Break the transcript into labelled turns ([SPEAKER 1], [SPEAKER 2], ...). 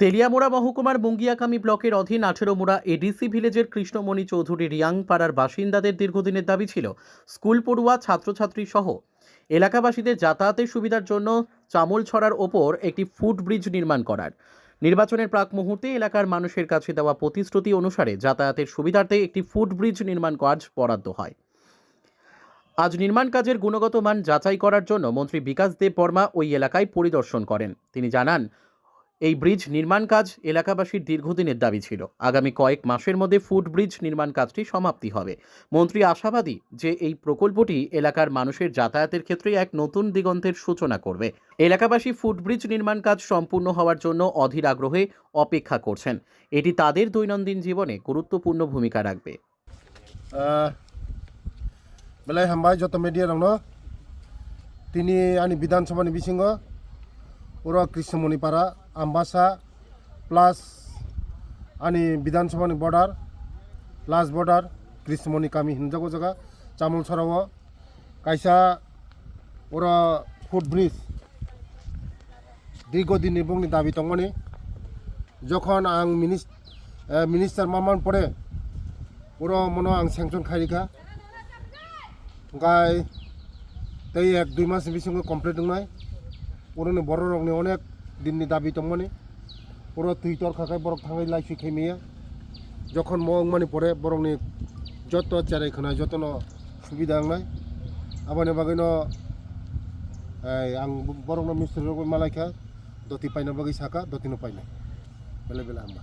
[SPEAKER 1] তেলিয়ামোড়া মহকুমার মুঙ্গিয়াকামী ব্লকের অধীন আঠেরোমোড়া এডিসি ভিলেজের কৃষ্ণমণি চৌধুরী রিয়াং পাড়ার বাসিন্দাদের দীর্ঘদিনের দাবি ছিল, স্কুল পড়ুয়া, ছাত্রছাত্রী সহ। এলাকাবাসীদের যাতায়াতের সুবিধার জন্য চামল ছড়ার ওপর একটি ফুট ব্রিজ নির্মাণ করার। নির্বাচনের প্রাক মুহূর্তে এলাকার মানুষের কাছে দেওয়া প্রতিশ্রুতি অনুসারে যাতায়াতের সুবিধার্থে একটি ফুট ব্রিজ নির্মাণ কাজ বরাদ্দ হয়। আজ নির্মাণ কাজের গুণগত মান যাচাই করার জন্য মন্ত্রী বিকাশ দেব বর্মা ওই এলাকায় পরিদর্শন করেন। তিনি জানান এই ব্রিজ নির্মাণ কাজ এলাকাবাসীর দীর্ঘদিনের দাবি ছিল। আগামী কয়েক মাসের মধ্যে ফুট ব্রিজ নির্মাণ কাজটি সমাপ্তি হবে। মন্ত্রী আশাবাদী যে এই প্রকল্পটি এলাকার মানুষের যাতায়াতের ক্ষেত্রে এক নতুন দিগন্তের সূচনা করবে। এলাকাবাসী ফুট ব্রিজ নির্মাণ কাজ সম্পূর্ণ হওয়ার জন্য অধীর আগ্রহে অপেক্ষা করছেন। এটি তাদের দৈনন্দিন জীবনে গুরুত্বপূর্ণ ভূমিকা রাখবে।
[SPEAKER 2] joto media rong no tini ani bidan sabha ani bidan sabha ni border last border krishnamoni kami hinjago jaga chamul sarawo kaisa oro foot bridge দীর্ঘদিন এবং দাবি তঙ্গনি যখন আং মিনিস্টার মামান পরে ওরা মনে হয় আং স্যাংশন খারিখা গাই তাই এক দুই মাস বিসঙ্গে কমপ্লিট নাই ওরনে বড় রংনি অনেক দিননি দাবি তমনি ওরা তুই তর খাখাই বরক থাঙাই লাইসি খেমিয়া। যখন মং মানে পরে বরংনি যত চারাই খানায় যত ন সুবিধা নাই। আবার বাকি ন আং, বরং মিস্ত্রি মালাইখা দতি পাইনা বাকি সাকা দতি ন পাইনা। বেলে বেলে হাম্বা